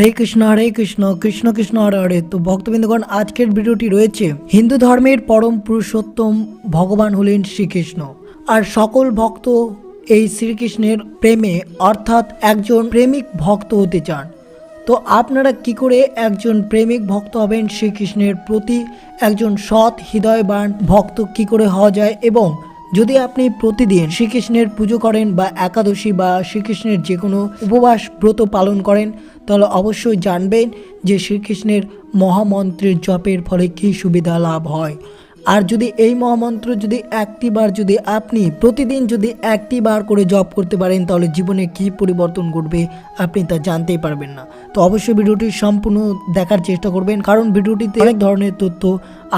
হরে কৃষ্ণ হরে কৃষ্ণ কৃষ্ণ কৃষ্ণ, হরে হরে। তো ভক্তবৃন্দগণ, আজকের ভিডিওটি রয়েছে হিন্দু ধর্মের পরম পুরুষোত্তম ভগবান হলেন শ্রীকৃষ্ণ। আর সকল ভক্ত এই শ্রীকৃষ্ণের প্রেমে অর্থাৎ একজন প্রেমিক ভক্ত হতে চান। তো আপনারা কি করে একজন প্রেমিক ভক্ত হবেন শ্রীকৃষ্ণের প্রতি? একজন সৎ, হৃদয়বান ভক্ত কি করে হওয়া যায়? এবং যদি আপনি প্রতিদিন শ্রীকৃষ্ণের পুজো করেন বা একাদশী বা শ্রীকৃষ্ণের যে কোনো উপবাস ব্রত পালন করেন, তাহলে অবশ্যই জানবেন যে শ্রীকৃষ্ণের মহামন্ত্রের জপের ফলে কী সুবিধা লাভ হয়। আর যদি এই মহামন্ত্র যদি একটি বার যদি আপনি প্রতিদিন যদি একটি বার করে জপ করতে পারেন, তাহলে জীবনে কী পরিবর্তন ঘটবে আপনি তা জানতেই পারবেন না। তো অবশ্যই ভিডিওটি সম্পূর্ণ দেখার চেষ্টা করবেন, কারণ ভিডিওটিতে অনেক ধরনের তথ্য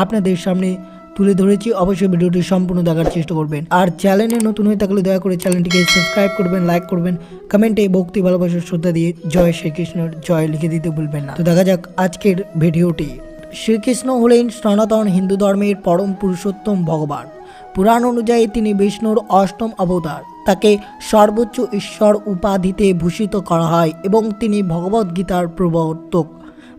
আপনাদের সামনে তুলে ধরেছি। অবশ্যই ভিডিওটি সম্পূর্ণ দেখার চেষ্টা করবেন। আর চ্যানেলে নতুন হয়ে থাকলে দয়া করে চ্যানেলটিকে সাবস্ক্রাইব করবেন, লাইক করবেন, কমেন্টে ভক্তি ভালোবাসার শ্রদ্ধা দিয়ে জয় শ্রীকৃষ্ণের জয় লিখে দিতে ভুলবেন না। তো দেখা যাক আজকের ভিডিওটি। শ্রীকৃষ্ণ হলেন সনাতন হিন্দু ধর্মের পরম পুরুষোত্তম ভগবান। পুরাণ অনুযায়ী তিনি বিষ্ণুর অষ্টম অবতার। তাকে সর্বোচ্চ ঈশ্বর উপাধিতে ভূষিত করা হয় এবং তিনি ভগবদ্গীতার প্রবর্তক।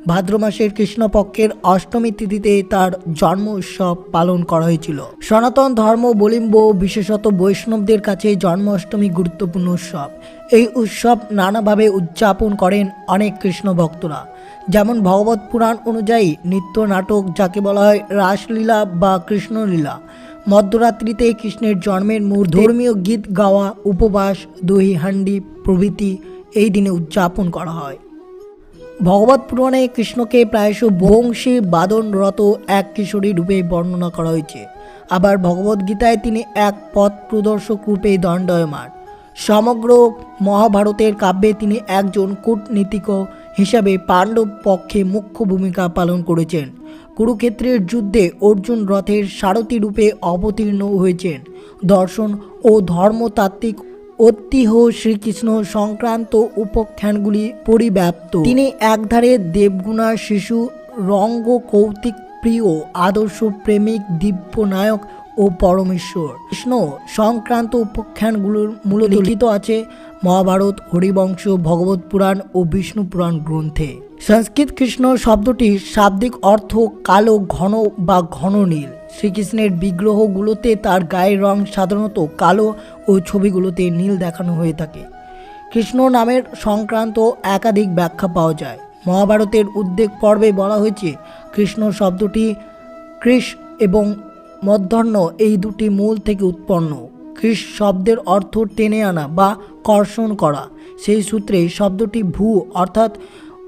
ভাদ্র মাসের কৃষ্ণপক্ষের অষ্টমী তিথিতে তার জন্ম উৎসব পালন করা হয়েছিল। সনাতন ধর্ম, বলিম্ব, বিশেষত বৈষ্ণবদের কাছে জন্মাষ্টমী গুরুত্বপূর্ণ উৎসব। এই উৎসব নানাভাবে উদযাপন করেন অনেক কৃষ্ণ ভক্তরা। যেমন ভগবত পুরাণ অনুযায়ী নৃত্য নাটক যাকে বলা হয় রাসলীলা বা কৃষ্ণলীলা। মধ্যরাত্রিতে কৃষ্ণের জন্মের মূর ধর্মীয় গীত গাওয়া, উপবাস দহি হান্ডি প্রভৃতি এই দিনে উদযাপন করা হয়। ভগবত পুরাণে কৃষ্ণকে প্রায়শ বংশী বাদনরত এক কিশোরী রূপে বর্ণনা করা হয়েছে। আবার ভগবদ্গীতায় তিনি এক পথ প্রদর্শক রূপে দণ্ডায়মান। সমগ্র মহাভারতের কাব্যে তিনি একজন কূটনীতিক হিসাবে পাণ্ডব পক্ষে মুখ্য ভূমিকা পালন করেছেন। কুরুক্ষেত্রের যুদ্ধে অর্জুন রথের সারথী রূপে অবতীর্ণ হয়েছেন। দর্শন ও ধর্মতাত্ত্বিক ঐতিহ্য শ্রীকৃষ্ণ সংক্রান্ত উপাখ্যানগুলি পরিব্যাপ্ত। তিনি একধারে দেবগুণা শিশু রঙ্গ কৌতিক প্রিয় আদর্শ প্রেমিক দিব্য নায়ক ও পরমেশ্বর। কৃষ্ণ সংক্রান্ত উপাখ্যানগুলোর মূল লিখিত আছে মহাভারত হরিবংশ ভগবত পুরাণ ও বিষ্ণু পুরাণ গ্রন্থে। সংস্কৃত কৃষ্ণ শব্দটির শাব্দিক অর্থ কালো ঘন বা ঘন নীল। শ্রীকৃষ্ণের বিগ্রহগুলোতে তার গায়ের রং সাধারণত কালো ও ছবিগুলোতে নীল দেখানো হয়ে থাকে। কৃষ্ণ নামের সংক্রান্ত একাধিক ব্যাখ্যা পাওয়া যায়। মহাভারতের উদ্বেগ পর্বে বলা হয়েছে, কৃষ্ণ শব্দটি কৃষ এবং মধ্যাহ্ন এই দুটি মূল থেকে উৎপন্ন। কৃষ শব্দের অর্থ টেনে আনা বা কর্ষণ করা। সেই সূত্রে শব্দটি ভূ অর্থাৎ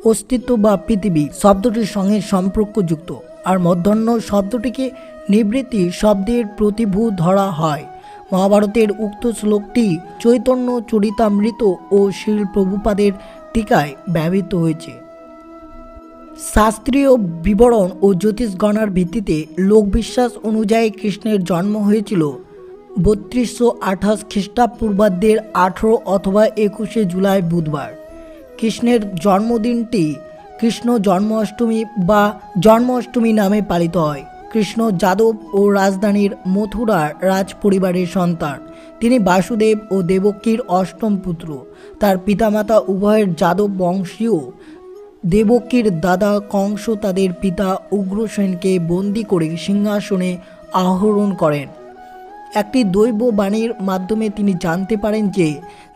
অস্তিত্ব বা পৃথিবী শব্দটির সঙ্গে সম্পর্কযুক্ত। আর মধ্যাহ্ন শব্দটিকে নিবৃত্তি শব্দের প্রতিভূ ধরা হয়। মহাভারতের উক্ত শ্লোকটি চৈতন্য চরিতামৃত ও শিল প্রভুপাদের টিকায় ব্যবহৃত হয়েছে। শাস্ত্রীয় বিবরণ ও জ্যোতিষ গণার ভিত্তিতে লোকবিশ্বাস অনুযায়ী কৃষ্ণের জন্ম হয়েছিল বত্রিশশো আঠাশ খ্রিস্টাপূর্বাব্দের আঠেরো অথবা একুশে জুলাই বুধবার। কৃষ্ণের জন্মদিনটি কৃষ্ণ জন্মাষ্টমী বা জন্মাষ্টমী নামে পালিত হয়। কৃষ্ণ যাদব ও রাজধানীর মথুরার রাজ পরিবারের সন্তান। তিনি বাসুদেব ও দেবকীর অষ্টম পুত্র। তার পিতামাতা উভয়ের যাদব বংশীয়। দেবকীর দাদা কংস তাদের পিতা উগ্রসেনকে বন্দি করে সিংহাসনে আহরণ করেন। একটি দৈব বাণীর মাধ্যমে তিনি জানতে পারেন যে,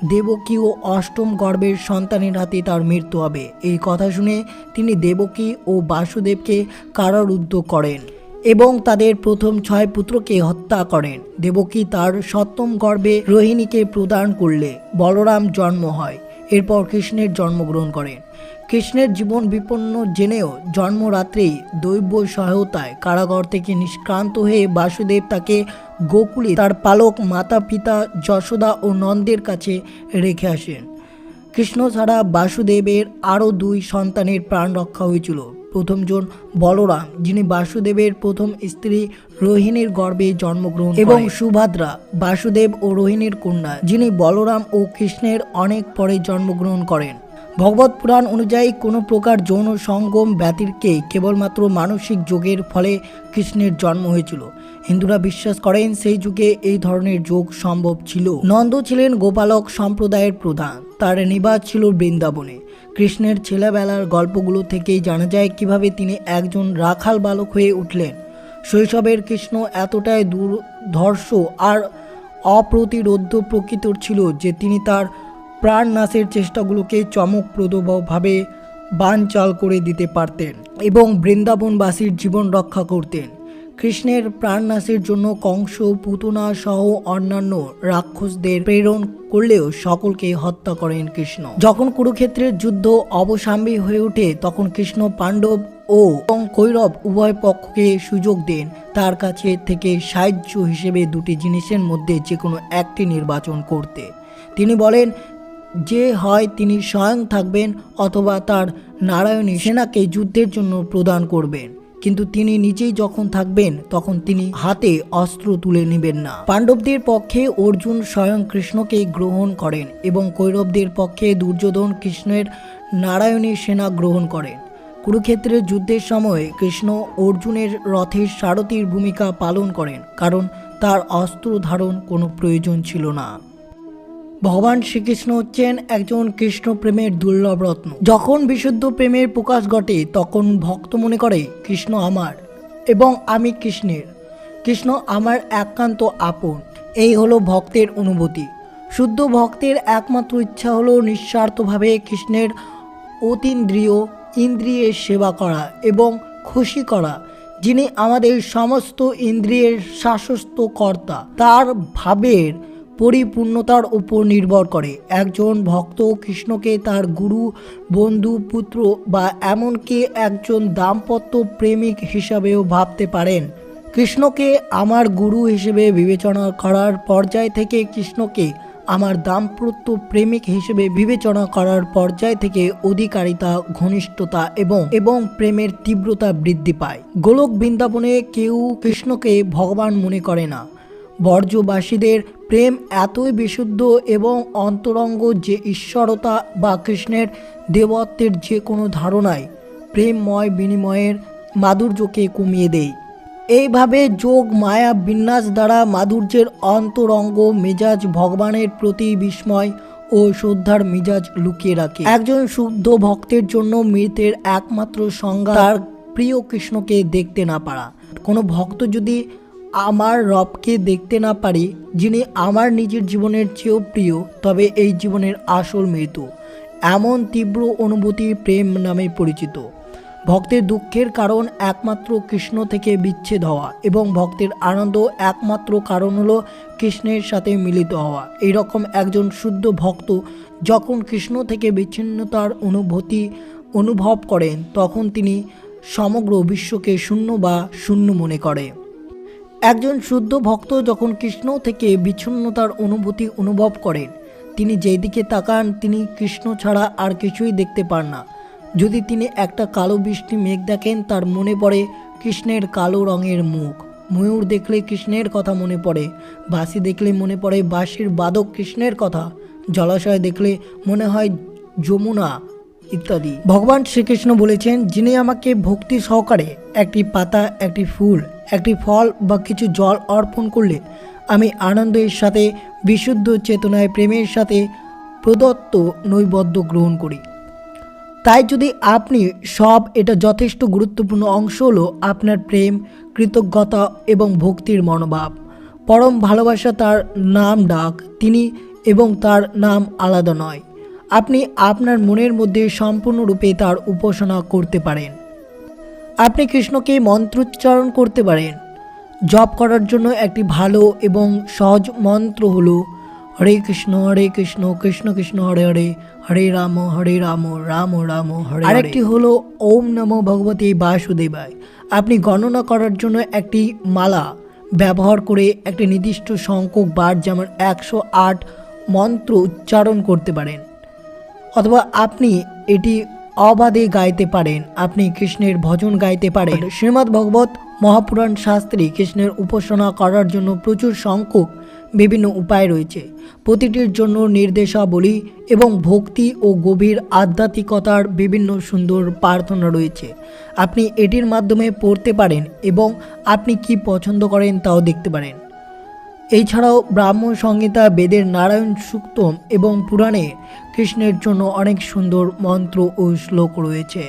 দেবকী ও অষ্টম গর্ভের সন্তানের হাতে তার মৃত্যু হবে। এই কথা শুনে তিনি দেবকী ও বাসুদেবকে কারারুদ্ধ করেন। এবং তাদের প্রথম ছয় পুত্রকে হত্যা করেন। দেবকী তার সপ্তম গর্ভে রোহিণীকে প্রদান করলে বলরাম জন্ম হয়। এরপর কৃষ্ণের জন্মগ্রহণ করেন। কৃষ্ণের জীবন বিপন্ন জেনেও জন্মরাত্রেই দৈব সহায়তায় কারাগার থেকে নিষ্ক্রান্ত হয়ে বাসুদেব তাকে গোকুলে তার পালক মাতা পিতা যশোদা ও নন্দের কাছে রেখে আসেন। কৃষ্ণ ছাড়া বাসুদেবের আরও দুই সন্তানের প্রাণ রক্ষা হয়েছিল। প্রথমজন বলরাম যিনি বাসুদেবের প্রথম স্ত্রী রোহিণীর গর্ভে জন্মগ্রহণ এবং সুভদ্রা বাসুদেব ও রোহিণীর কন্যা যিনি বলরাম ও কৃষ্ণের অনেক পরে জন্মগ্রহণ করেন। ভগবত পুরাণ অনুযায়ী কোনো প্রকার যৌন সঙ্গম ব্যতিরকে কেবলমাত্র মানসিক যোগের ফলে কৃষ্ণের জন্ম হয়েছিল। হিন্দুরা বিশ্বাস করেন সেই যুগে এই ধরনের যোগ সম্ভব ছিল। নন্দ ছিলেন গোপালক সম্প্রদায়ের প্রধান। তার নিবাস ছিল বৃন্দাবনে। কৃষ্ণের ছেলেবেলার গল্পগুলো থেকেই জানা যায় কীভাবে তিনি একজন রাখাল বালক হয়ে উঠলেন। শৈশবের কৃষ্ণ এতটাই দুর্ধর্ষ আর অপ্রতিরোধ্য প্রকৃতির ছিল যে তিনি তার প্রাণ নাশের চেষ্টাগুলোকে চমকপ্রদভাবে বানচাল করে দিতে পারতেন এবং বৃন্দাবনবাসীর জীবন রক্ষা করতেন। কৃষ্ণের প্রাণনাশের জন্য কংস, পুতনা সহ অন্যান্য রাক্ষসদের প্রেরণ করলেও সকলকে হত্যা করেন কৃষ্ণ। যখন কুরুক্ষেত্রের যুদ্ধ অবসাম্বী হয়ে ওঠে, তখন কৃষ্ণ পাণ্ডব ও কৈরব উভয় পক্ষকে সুযোগ দেন তার কাছে থেকে সাহায্য হিসেবে দুটি জিনিসের মধ্যে যে কোনো একটি নির্বাচন করতে। তিনি বলেন যে হয় তিনি স্বয়ং থাকবেন অথবা তার নারায়ণী সেনাকে যুদ্ধের জন্য প্রদান করবেন। কিন্তু তিনি নিজেই যখন থাকবেন, তখন তিনি হাতে অস্ত্র তুলে নেবেন না। পাণ্ডবদের পক্ষে অর্জুন স্বয়ং কৃষ্ণকে গ্রহণ করেন এবং কৌরবদের পক্ষে দুর্যোধন কৃষ্ণের নারায়ণী সেনা গ্রহণ করেন। কুরুক্ষেত্রের যুদ্ধের সময় কৃষ্ণ অর্জুনের রথের সারথীর ভূমিকা পালন করেন, কারণ তার অস্ত্র ধারণ কোনো প্রয়োজন ছিল না। ভগবান শ্রীকৃষ্ণ হচ্ছেন একজন কৃষ্ণ প্রেমের দুর্লভ রত্ন। যখন বিশুদ্ধ প্রেমের প্রকাশ ঘটে, তখন ভক্ত মনে করে, কৃষ্ণ আমার এবং আমি কৃষ্ণের। কৃষ্ণ আমার একান্ত আপন। এই হলো ভক্তের অনুভূতি। শুদ্ধ ভক্তের একমাত্র ইচ্ছা হলো নিঃস্বার্থভাবে কৃষ্ণের অতীন্দ্রিয় ইন্দ্রিয়ের সেবা করা এবং খুশি করা, যিনি আমাদের সমস্ত ইন্দ্রিয়ের শাসস্ত কর্তা। তার ভাবের পরিপূর্ণতার উপর নির্ভর করে। একজন ভক্ত কৃষ্ণকে তার গুরু, বন্ধু, পুত্র বা এমনকি একজন দাম্পত্য প্রেমিক হিসাবেও ভাবতে পারেন। কৃষ্ণকে আমার গুরু হিসেবে বিবেচনা করার পর্যায় থেকে কৃষ্ণকে আমার দাম্পত্য প্রেমিক হিসেবে বিবেচনা করার পর্যায় থেকে অধিকারিতা, ঘনিষ্ঠতা এবং এবং প্রেমের তীব্রতা বৃদ্ধি পায়। গোলক বৃন্দাবনে কেউ কৃষ্ণকে ভগবান মনে করে না। বর্জ্যবাসীদের প্রেম এতই বিশুদ্ধ এবং অন্তরঙ্গ যে ঈশ্বরতা বা কৃষ্ণের দেবত্বের যে কোনো ধারণায় প্রেমময় বিনিময়ের মাধুর্যকে কমিয়ে দেয়। এইভাবে যোগ, মায়া, বিন্যাস দ্বারা মাধুর্যের অন্তরঙ্গ মেজাজ ভগবানের প্রতি বিস্ময় ও শ্রদ্ধার মিজাজ লুকিয়ে রাখে। একজন শুদ্ধ ভক্তের জন্য মৃতের একমাত্র সংজ্ঞা, তার প্রিয় কৃষ্ণকে দেখতে না পারা। কোনো ভক্ত যদি আমার রবকে দেখতে না পারি, যিনি আমার নিজের জীবনের চেয়েও প্রিয়, তবে এই জীবনের আসল মৃত্যু। এমন তীব্র অনুভূতি প্রেম নামে পরিচিত। ভক্তের দুঃখের কারণ একমাত্র কৃষ্ণ থেকে বিচ্ছেদ হওয়া এবং ভক্তের আনন্দ একমাত্র কারণ হলো কৃষ্ণের সাথে মিলিত হওয়া। এইরকম একজন শুদ্ধ ভক্ত যখন কৃষ্ণ থেকে বিচ্ছিন্নতার অনুভূতি অনুভব করেন, তখন তিনি সমগ্র বিশ্বকে শূন্য বা শূন্য মনে করে। একজন শুদ্ধ ভক্ত যখন কৃষ্ণ থেকে বিচ্ছিন্নতার অনুভূতি অনুভব করেন, তিনি যেই দিকে তাকান, তিনি কৃষ্ণ ছাড়া আর কিছুই দেখতে পান না। যদি তিনি একটা কালো বৃষ্টি মেঘ দেখেন, তার মনে পড়ে কৃষ্ণের কালো রঙের মুখ। ময়ূর দেখলে কৃষ্ণের কথা মনে পড়ে, বাঁশি দেখলে মনে পড়ে বাঁশির বাদক কৃষ্ণের কথা। জলাশয় দেখলে মনে হয় যমুনা। ইত্যাদি। ভগবান শ্রীকৃষ্ণ বলেছেন, যিনি আমাকে ভক্তি সহকারে একটি পাতা, একটি ফুল, একটি ফল বা কিছু জল অর্পণ করলে, আমি আনন্দের সাথে, বিশুদ্ধ চেতনায়, প্রেমের সাথে প্রদত্ত নৈবদ্য গ্রহণ করি। তাই যদি আপনি সব এটা যথেষ্ট গুরুত্বপূর্ণ অংশ হলো আপনার প্রেম, কৃতজ্ঞতা এবং ভক্তির মনোভাব। পরম ভালোবাসা তার নাম ডাক, তিনি এবং তার নাম আলাদা নয়। আপনি আপনার মনের মধ্যে সম্পূর্ণরূপে তার উপাসনা করতে পারেন। আপনি কৃষ্ণকে মন্ত্রোচ্চারণ করতে পারেন। জপ করার জন্য একটি ভালো এবং সহজ মন্ত্র হল, হরে কৃষ্ণ হরে কৃষ্ণ কৃষ্ণ কৃষ্ণ, হরে হরে হরে রাম হরে রাম রাম রাম, হরে আরেকটি হলো, ওম নমো ভগবতী বাসুদেবায়। আপনি গণনা করার জন্য একটি মালা ব্যবহার করে একটি নির্দিষ্ট সংখ্যক বার যেমন একশো আট মন্ত্র উচ্চারণ করতে পারেন। অথবা আপনি এটি অবাধে গাইতে পারেন। আপনি কৃষ্ণের ভজন গাইতে পারেন। শ্রীমদ্ ভগবত মহাপুরাণ শাস্ত্রে কৃষ্ণের উপাসনা করার জন্য প্রচুর সংখ্যক বিভিন্ন উপায় রয়েছে। প্রতিটির জন্য নির্দেশাবলী এবং ভক্তি ও গভীর আধ্যাত্মিকতার বিভিন্ন সুন্দর প্রার্থনা রয়েছে। আপনি এটির মাধ্যমে পড়তে পারেন এবং আপনি কি পছন্দ করেন তাও দেখতে পারেন। এছাড়াও ব্রাহ্ম সংহিতা, বেদের নারায়ণ সুক্তম এবং পুরাণে কৃষ্ণের জন্য অনেক সুন্দর মন্ত্র ও শ্লোক রয়েছে।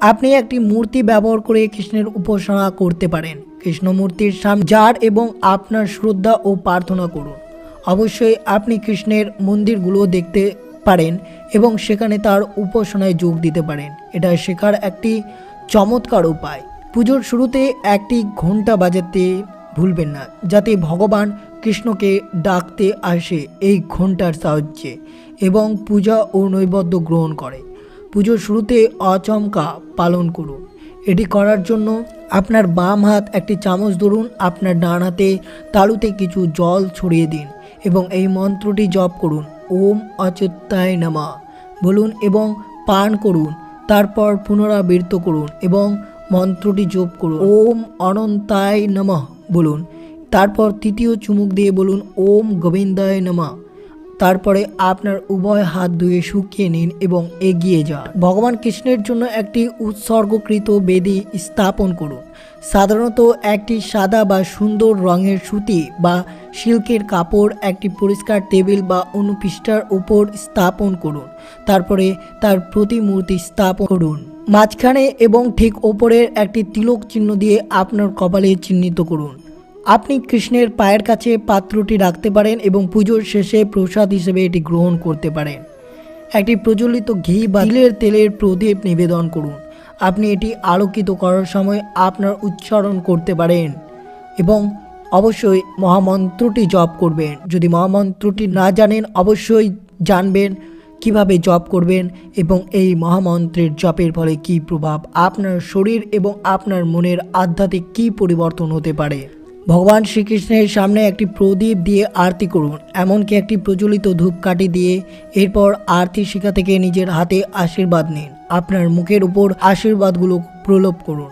আপনি একটি মূর্তি ব্যবহার করে কৃষ্ণের উপাসনা করতে পারেন। কৃষ্ণ মূর্তির সামনে যার এবং আপনার শ্রদ্ধা ও প্রার্থনা করুন। অবশ্যই আপনি কৃষ্ণের মন্দিরগুলো দেখতে পারেন এবং সেখানে তার উপাসনায় যোগ দিতে পারেন। এটা শেখার একটি চমৎকার উপায়। পুজোর শুরুতে একটি ঘণ্টা বাজাতে ভুলবেন না, যাতে ভগবান কৃষ্ণকে ডাকতে আসে এই ঘণ্টার সাহায্যে এবং পূজা ও নৈবদ্য গ্রহণ করে। পুজোর শুরুতে অচমকা পালন করুন। এটি করার জন্য আপনার বাম হাত একটি চামচ ধরুন, আপনার ডান হাতে তালুতে কিছু জল ছড়িয়ে দিন এবং এই মন্ত্রটি জপ করুন, ওম অচ্যুতায় নামা। বলুন এবং পান করুন, তারপর পুনরাবৃত্ত করুন এবং মন্ত্রটি জপ করুন, ওম অনন্তায় নমঃ। বলুন। তারপর তৃতীয় চুমুক দিয়ে বলুন, ওম গোবিন্দায় নমা। তারপরে আপনার উভয় হাত ধুয়ে শুকিয়ে নিন এবং এগিয়ে যান। ভগবান কৃষ্ণের জন্য একটি উৎসর্গকৃত বেদি স্থাপন করুন। সাধারণত একটি সাদা বা সুন্দর রঙের সুতি বা সিল্কের কাপড়, একটি পরিষ্কার টেবিল বা অনুপৃষ্ঠার উপর স্থাপন করুন। তারপরে তার প্রতিমূর্তি স্থাপন করুন। মাঝখানে এবং ঠিক ওপরের একটি তিলক চিহ্ন দিয়ে আপনার কপালে চিহ্নিত করুন। আপনি কৃষ্ণের পায়ের কাছে পাত্রটি রাখতে পারেন এবং পুজোর শেষে প্রসাদ হিসেবে এটি গ্রহণ করতে পারেন। একটি প্রজ্বলিত ঘি বা তিলের তেলের প্রদীপ নিবেদন করুন। আপনি এটি আলোকিত করার সময় আপনার উচ্চারণ করতে পারেন এবং অবশ্যই মহামন্ত্রটি জপ করবেন। যদি মহামন্ত্রটি না জানেন, অবশ্যই জানবেন। কীভাবে জপ করবেন এবং এই মহামন্ত্রের জপের ফলে কী প্রভাব আপনার শরীর এবং আপনার মনের আধ্যাত্মিক কী পরিবর্তন হতে পারে? ভগবান শ্রীকৃষ্ণের সামনে একটি প্রদীপ দিয়ে আরতি করুন এমনকি একটি প্রজ্বলিত ধূপকাঠি দিয়ে এরপর আরতি শিখা থেকে নিজের হাতে আশীর্বাদ নিন। আপনার মুখের উপর আশীর্বাদগুলো প্রলোপ করুন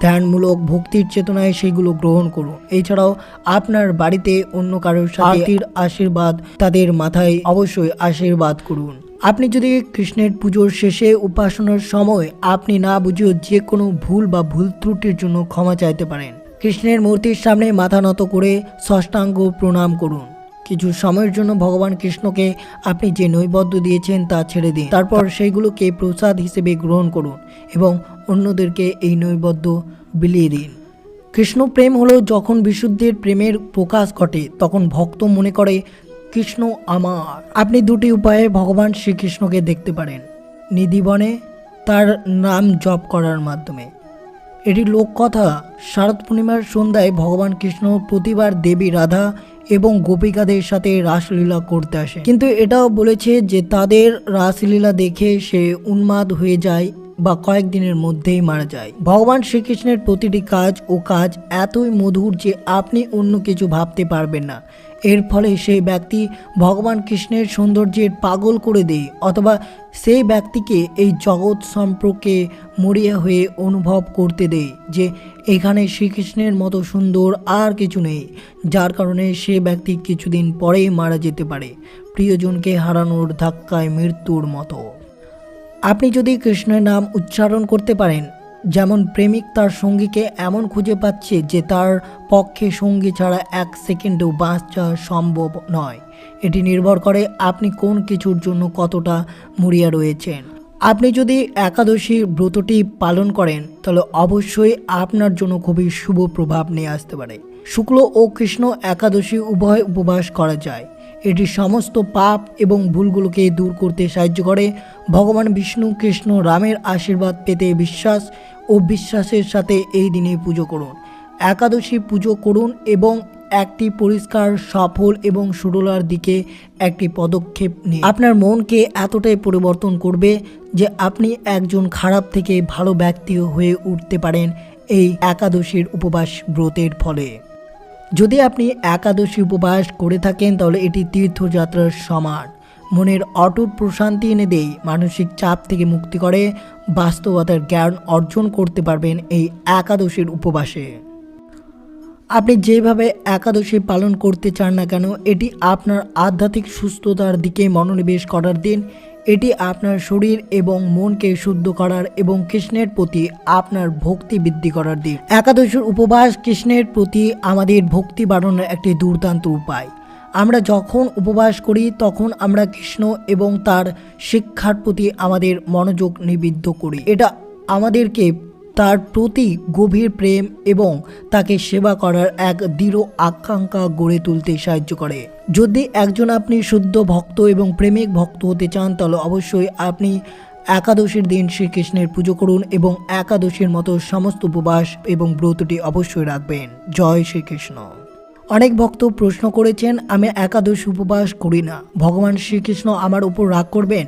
ধ্যানমূলক ভক্তির চেতনায় সেগুলো গ্রহণ করুন। এছাড়াও আপনার বাড়িতে অন্য কারোর সাথে আশীর্বাদ তাদের মাথায় অবশ্যই আশীর্বাদ করুন। আপনি যদি কৃষ্ণের পুজোর শেষে উপাসনার সময় আপনি না বুঝেও যে কোনো ভুল বা ভুল ত্রুটির জন্য ক্ষমা চাইতে পারেন, কৃষ্ণের মূর্তির সামনে মাথা নত করে ষষ্ঠাঙ্গ প্রণাম করুন। কিছু সময়ের জন্য ভগবান কৃষ্ণকে আপনি যে নৈবদ্য দিয়েছেন তা ছেড়ে দিন। তারপর সেইগুলোকে প্রসাদ হিসেবে গ্রহণ করুন এবং অন্যদেরকে এই নৈবদ্য বিলিয়ে দিন। কৃষ্ণ প্রেম হলো যখন বিশুদ্ধের প্রেমের প্রকাশ ঘটে, তখন ভক্ত মনে করে কৃষ্ণ আমার। আপনি দুটি উপায়ে ভগবান শ্রীকৃষ্ণকে দেখতে পারেন। নিধিবনে তার নাম জপ করার মাধ্যমে। এটি লোককথা। শারদ পূর্ণিমার সন্ধ্যায় ভগবান কৃষ্ণ প্রতিবার দেবী রাধা এবং গোপিকাদের সাথে রাসলীলা করতে আসে। কিন্তু এটাও বলেছে যে তাদের রাসলীলা দেখে সে উন্মাদ হয়ে যায় বা কয়েকদিনের মধ্যেই মারা যায়। ভগবান শ্রীকৃষ্ণের প্রতিটি কাজ ও কাজ এতই মধুর যে আপনি অন্য কিছু ভাবতে পারবেন না। এর ফলে সেই ব্যক্তি ভগবান কৃষ্ণের সৌন্দর্যের পাগল করে দেয় অথবা সেই ব্যক্তিকে এই জগৎ সম্পর্কে মরিয়া হয়ে অনুভব করতে দেয় যে এখানে শ্রীকৃষ্ণের মতো সুন্দর আর কিছু নেই, যার কারণে সে ব্যক্তি কিছুদিন পরেই মারা যেতে পারে। প্রিয়জনকে হারানোর ধাক্কায় মৃত্যুর মতো। আপনি যদি কৃষ্ণের নাম উচ্চারণ করতে পারেন, যেমন প্রেমিক তার সঙ্গীকে এমন খুঁজে পাচ্ছে যে তার পক্ষে সঙ্গী ছাড়া এক সেকেন্ডেও বাঁচা সম্ভব নয়। এটি নির্ভর করে আপনি কোন কিছুর জন্য কতটা মরিয়া রয়েছেন। আপনি যদি একাদশী ব্রতটি পালন করেন, তাহলে অবশ্যই আপনার জন্য খুবই শুভ প্রভাব নিয়ে আসতে পারে। শুক্ল ও কৃষ্ণ একাদশী উভয় উপবাস করা যায়। এটি সমস্ত পাপ এবং ভুলগুলোকে দূর করতে সাহায্য করে। ভগবান বিষ্ণু কৃষ্ণ রামের আশীর্বাদ পেতে বিশ্বাস ও বিশ্বাসের সাথে এই দিনে পুজো করুন। একাদশী পুজো করুন এবং একটি পরিষ্কার, সফল এবং সুরলার দিকে একটি পদক্ষেপ নিন। আপনার মনকে এতটাই পরিবর্তন করবে যে আপনি একজন খারাপ থেকে ভালো ব্যক্তি হয়ে উঠতে পারেন এই একাদশীর উপবাস ব্রতের ফলে। যদি আপনি একাদশী উপবাস করে থাকেন, তাহলে এটি তীর্থযাত্রার সমান মনের অটুট প্রশান্তি এনে দেয়, মানসিক চাপ থেকে মুক্তি করে, বাস্তবতার জ্ঞান অর্জন করতে পারবেন এই একাদশীর উপবাসে। আপনি যেভাবে একাদশী পালন করতে চান না কেন, এটি আপনার আধ্যাত্মিক সুস্থতার দিকে মনোনিবেশ করার দিন এটি আপনার শরীর এবং মনকে শুদ্ধ করার এবং কৃষ্ণের প্রতি আপনার ভক্তি বৃদ্ধি করার দিন একাদশীর উপবাস কৃষ্ণের প্রতি আমাদের ভক্তি বাড়ানোর একটি দুর্দান্ত উপায়। আমরা যখন উপবাস করি, তখন আমরা কৃষ্ণ এবং তার শিক্ষার প্রতি আমাদের মনোযোগ নিবিদ্ধ করি। এটা আমাদেরকে তার প্রতি গভীর প্রেম এবং তাকে সেবা করার এক দৃঢ় আকাঙ্ক্ষা গড়ে তুলতে সাহায্য করে। যদি একজন আপনি শুদ্ধ ভক্ত এবং প্রেমিক ভক্ত হতে চান, তাহলে অবশ্যই আপনি একাদশীর দিন শ্রীকৃষ্ণের পুজো করুন এবং একাদশীর মতো সমস্ত উপবাস এবং ব্রতটি অবশ্যই রাখবেন। জয় শ্রীকৃষ্ণ। অনেক ভক্ত প্রশ্ন করেছেন, আমি একাদশ উপবাস করি না। ভগবান শ্রীকৃষ্ণ আমার উপর রাগ করবেন?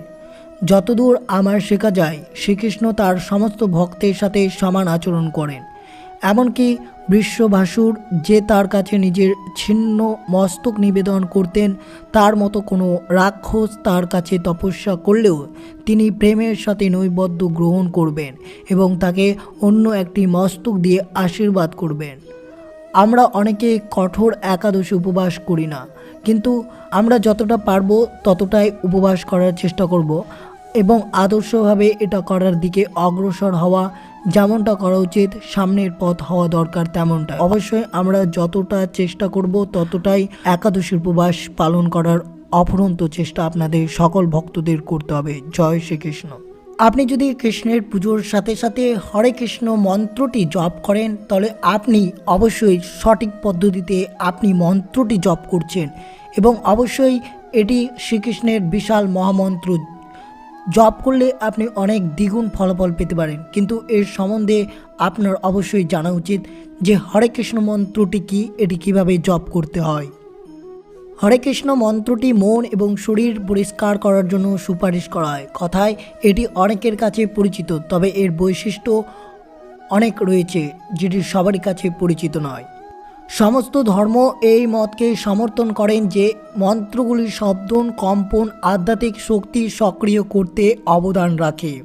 যতদূর আমার শেখা যায়, শ্রীকৃষ্ণ তার সমস্ত ভক্তের সাথে সমান আচরণ করেন। এমনকি বিশ্বভাসুর যে তার কাছে নিজের ছিন্ন মস্তক নিবেদন করতেন, তার মতো কোনো রাক্ষস তার কাছে তপস্যা করলেও তিনি প্রেমের সাথে নৈবদ্য গ্রহণ করবেন এবং তাকে অন্য একটি মস্তক দিয়ে আশীর্বাদ করবেন। আমরা অনেকে কঠোর একাদশী উপবাস করি না, কিন্তু আমরা যতটা পারব ততটাই উপবাস করার চেষ্টা করব। এবং আদর্শভাবে এটা করার দিকে অগ্রসর হওয়া, যেমনটা করা উচিত, সামনের পথ হওয়া দরকার তেমনটা অবশ্যই আমরা যতটা চেষ্টা করব, ততটাই একাদশী উপবাস পালন করার অফুরন্ত চেষ্টা আপনাদের সকল ভক্তদের করতে হবে। জয় শ্রীকৃষ্ণ। আপনি যদি কৃষ্ণের পুজোর সাথে সাথে হরে কৃষ্ণ মন্ত্রটি জপ করেন, তাহলে আপনি অবশ্যই সঠিক পদ্ধতিতে আপনি মন্ত্রটি জপ করছেন এবং অবশ্যই এটি শ্রীকৃষ্ণের বিশাল মহামন্ত্র জপ করলে আপনি অনেক দ্বিগুণ ফলাফল পেতে পারেন। কিন্তু এর সম্বন্ধে আপনার অবশ্যই জানা উচিত যে হরে কৃষ্ণ মন্ত্রটি কি, এটি কীভাবে জব করতে হয়। হরে কৃষ্ণ মন্ত্রটি মন এবং শরীর পরিষ্কার করার জন্য সুপারিশ করা হয়। কথায়, এটি অনেকের কাছে পরিচিত, তবে এর বৈশিষ্ট্য অনেক রয়েছে, যেটি সবারই কাছে পরিচিত নয়। সমস্ত ধর্ম এই মতকে সমর্থন করেন যে মন্ত্রগুলি শব্দন, কম্পন, আধ্যাত্মিক শক্তি সক্রিয় করতে অবদান রাখে।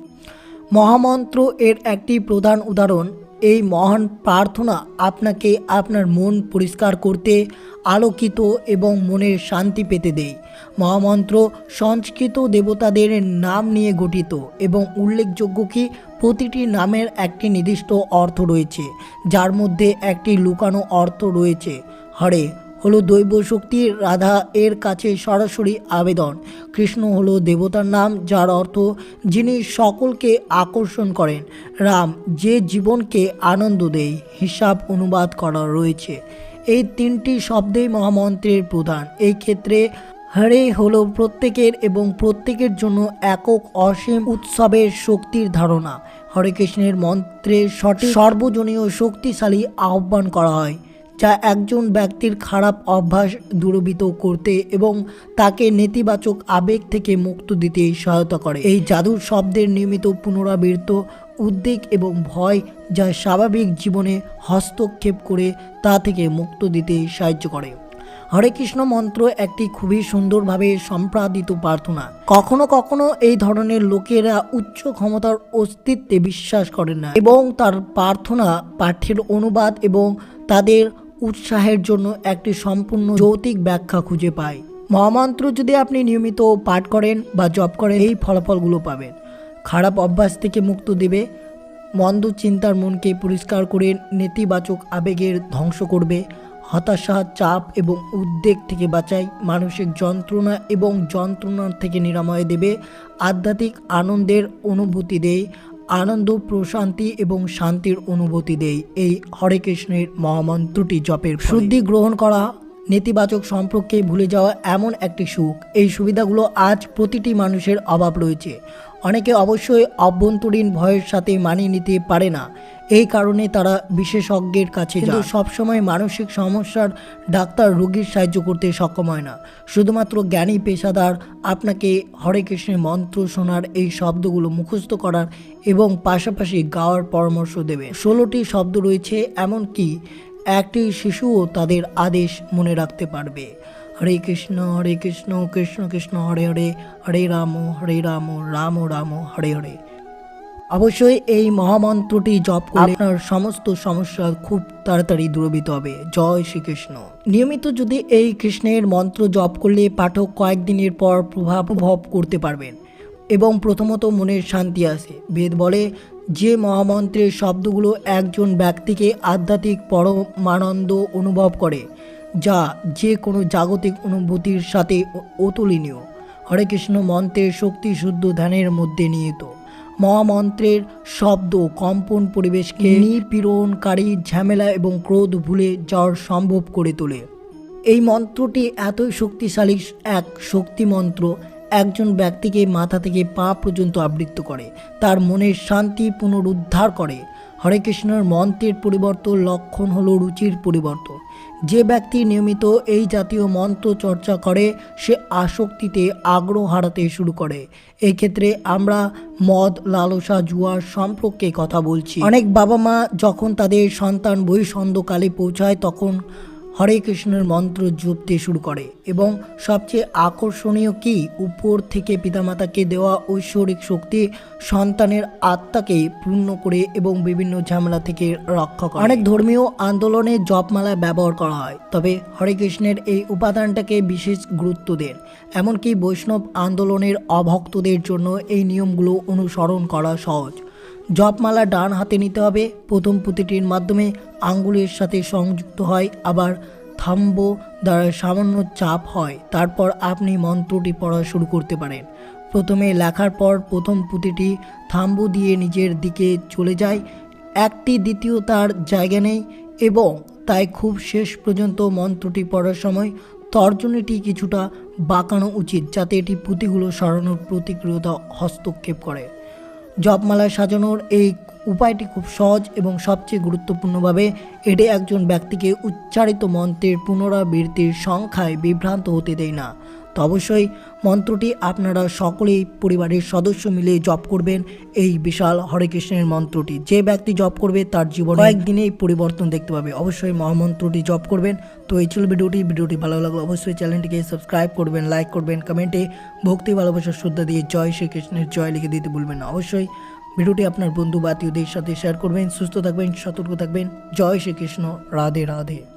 মহামন্ত্র এর একটি প্রধান উদাহরণ, এই মহান প্রার্থনা আপনাকে আপনার মন পরিষ্কার করতে, আলোকিত এবং মনের শান্তি পেতে দেয়। মহামন্ত্র, সংস্কৃত দেবতাদের নাম নিয়ে গঠিত এবং উল্লেখযোগ্য কি? প্রতিটি নামের একটি নির্দিষ্ট অর্থ রয়েছে, যার মধ্যে একটি লুকানো অর্থ রয়েছে। হরে, হলো দৈব শক্তি, রাধা এর কাছে সরাসরি আবেদন। কৃষ্ণ হলো দেবতার নাম, যার অর্থ যিনি সকলকে আকর্ষণ করেন। রাম, যে জীবনকে আনন্দ দেয়, হিসাব অনুবাদ করা রয়েছে। এই তিনটি শব্দেই মহামন্ত্রের প্রধান। এই ক্ষেত্রে হরে হলো প্রত্যেকের এবং প্রত্যেকের জন্য একক অসীম উৎসবের শক্তির ধারণা। হরে কৃষ্ণের মন্ত্রে সঠিক সর্বজনীয় শক্তিশালী আহ্বান করা হয়, যা একজন ব্যক্তির খারাপ অভ্যাস দূরীভূত করতে এবং তাকে নেতিবাচক আবেগ থেকে মুক্ত দিতে সহায়তা করে। এই জাদুর শব্দের নিয়মিত পুনরাবৃত্ত উদ্বেগ এবং ভয় যা স্বাভাবিক জীবনে হস্তক্ষেপ করে তা থেকে মুক্ত দিতে সাহায্য করে। হরে কৃষ্ণ মন্ত্র একটি খুবই সুন্দরভাবে সম্পাদিত প্রার্থনা। কখনো কখনো এই ধরনের লোকেরা উচ্চ ক্ষমতার অস্তিত্বে বিশ্বাস করেন না এবং তার প্রার্থনা পাঠ্যের অনুবাদ এবং তাদের উৎসাহের জন্য একটি সম্পূর্ণ যৌতিক ব্যাখ্যা খুঁজে পায়। মহামন্ত্র যদি আপনি নিয়মিত পাঠ করেন বা জপ করেন, এই ফলাফলগুলো পাবেন। খারাপ অভ্যাস থেকে মুক্ত দেবে, মন্দ চিন্তার মনকে পরিষ্কার করে নেতিবাচক আবেগের ধ্বংস করবে হতাশা, চাপ এবং উদ্বেগ থেকে বাঁচায় মানসিক যন্ত্রণা এবং যন্ত্রণার থেকে নিরাময় দেবে। আধ্যাত্মিক আনন্দের অনুভূতি দেয়, আনন্দ, প্রশান্তি এবং শান্তির অনুভূতি দেয়। এই হরে কৃষ্ণের মহামন্ত্রটি জপের শুদ্ধি গ্রহণ করা, নেতিবাচক সম্পর্কে ভুলে যাওয়া এমন একটি সুখ। এই সুবিধাগুলো আজ প্রতিটি মানুষের অভাব রয়েছে। অনেকে অবশ্যই অভ্যন্তরীণ ভয়ের সাথে মানিয়ে নিতে পারে না। এই কারণে তারা বিশেষজ্ঞের কাছে কিন্তু সবসময় মানসিক সমস্যার ডাক্তার রোগীর সাহায্য করতে সক্ষম হয় না। শুধুমাত্র জ্ঞানী পেশাদার আপনাকে হরে কৃষ্ণের মন্ত্র শোনার এই শব্দগুলো মুখস্থ করার এবং পাশাপাশি গাওয়ার পরামর্শ দেবে। ষোলোটি শব্দ রয়েছে এমনকি একটি শিশুও তাদের আদেশ মনে রাখতে পারবে। হরে কৃষ্ণ হরে কৃষ্ণ কৃষ্ণ কৃষ্ণ হরে হরে হরে রাম হরে রাম রাম রাম হরে হরে। অবশ্যই এই মহামন্ত্রটি জপ করলে আপনার সমস্ত সমস্যা খুব তাড়াতাড়ি দূরীভূত হবে। জয় শ্রীকৃষ্ণ। নিয়মিত যদি এই কৃষ্ণের মন্ত্র জপ করলে পাঠক কয়েকদিনের পর প্রভাব প্রভাব করতে পারবেন এবং প্রথমত মনের শান্তি আসে। বেদ বলে যে মহামন্ত্রের শব্দগুলো একজন ব্যক্তিকে আধ্যাত্মিক পরমানন্দ অনুভব করে যা যে কোনো জাগতিক অনুভূতির সাথে অতুলনীয়। হরে কৃষ্ণ মন্ত্রের শক্তি শুদ্ধ ধ্যানের মধ্যে নিহিত। মহামন্ত্রের শব্দ কম্পন পরিবেশকে নিপীড়নকারী ঝামেলা এবং ক্রোধ ভুলে যাওয়ার সম্ভব করে তোলে। এই মন্ত্রটি এতই শক্তিশালী এক শক্তি মন্ত্র একজন ব্যক্তিকে মাথা থেকে পা পর্যন্ত আবৃত্ত করে, তার মনের শান্তি পুনরুদ্ধার করে। হরে কৃষ্ণের মন্ত্রের পরিবর্তন লক্ষণ হলো রুচির পরিবর্তন। যে ব্যক্তি নিয়মিত এই জাতীয় মন্ত্র চর্চা করে, সে আসক্তিতে আগ্রহ হারাতে শুরু করে। এই ক্ষেত্রে আমরা মদ, লালসা, জুয়ার সম্পর্কে কথা বলছি। অনেক বাবা মা যখন তাদের সন্তান বহিঃসন্ধকালে পৌঁছায়, তখন হরে কৃষ্ণের মন্ত্র জপতে শুরু করে এবং সবচেয়ে আকর্ষণীয় কি? উপর থেকে পিতামাতাকে দেওয়া ঐশ্বরিক শক্তি সন্তানের আত্মাকে পূর্ণ করে এবং বিভিন্ন ঝামেলা থেকে রক্ষা করে। অনেক ধর্মীয় আন্দোলনে জপমালা ব্যবহার করা হয়, তবে হরে কৃষ্ণের এই উপাদানটাকে বিশেষ গুরুত্ব দেন। এমনকি বৈষ্ণব আন্দোলনের অভক্তদের জন্য এই নিয়মগুলো অনুসরণ করা সহজ। জপমালা ডান হাতে নিতে হবে। প্রথম পুঁতিটির মাধ্যমে আঙ্গুলের সাথে সংযুক্ত হয়, আবার থাম্ব দ্বারা সামান্য চাপ হয়। তারপর আপনি মন্ত্রটি পড়া শুরু করতে পারেন। প্রথমে লেখার পর প্রথম পুঁতিটি থাম্বু দিয়ে নিজের দিকে চলে যায়। একটি দ্বিতীয় তার জায়গা নেই এবং তাই খুব শেষ পর্যন্ত মন্ত্রটি পড়ার সময় তর্জনীটি কিছুটা বাঁকানো উচিত, যাতে এটি পুঁতিগুলো সরানোর প্রতিক্রিয়তা হস্তক্ষেপ করে। জপমালা সাজানোর এই উপায়টি খুব সহজ এবং সবচেয়ে গুরুত্বপূর্ণভাবে এটি একজন ব্যক্তিকে উচ্চারিত মন্ত্রের পুনরাবৃত্তির সংখ্যায় বিভ্রান্ত হতে দেয় না। তো অবশ্যই মন্ত্রটি আপনারা সকলেই পরিবারের সদস্য মিলে জপ করবেন। এই বিশাল হরে কৃষ্ণের মন্ত্রটি। যে ব্যক্তি জপ করবে, তার জীবনে একদিনেই পরিবর্তন দেখতে পাবে। অবশ্যই মহামন্ত্রটি জপ করবেন। তো এই ছিল ভিডিওটি। ভিডিওটি ভালো লাগল অবশ্যই চ্যানেলটিকে সাবস্ক্রাইব করবেন, লাইক করবেন, কমেন্টে ভক্তি ভালোবাসার শ্রদ্ধা দিয়ে জয় শ্রীকৃষ্ণের জয় লিখে দিতে ভুলবেন না। অবশ্যই ভিডিওটি আপনার বন্ধু বা সাথে শেয়ার করবেন। সুস্থ থাকবেন, সতর্ক থাকবেন। জয় শ্রীকৃষ্ণ। রাধে রাধে।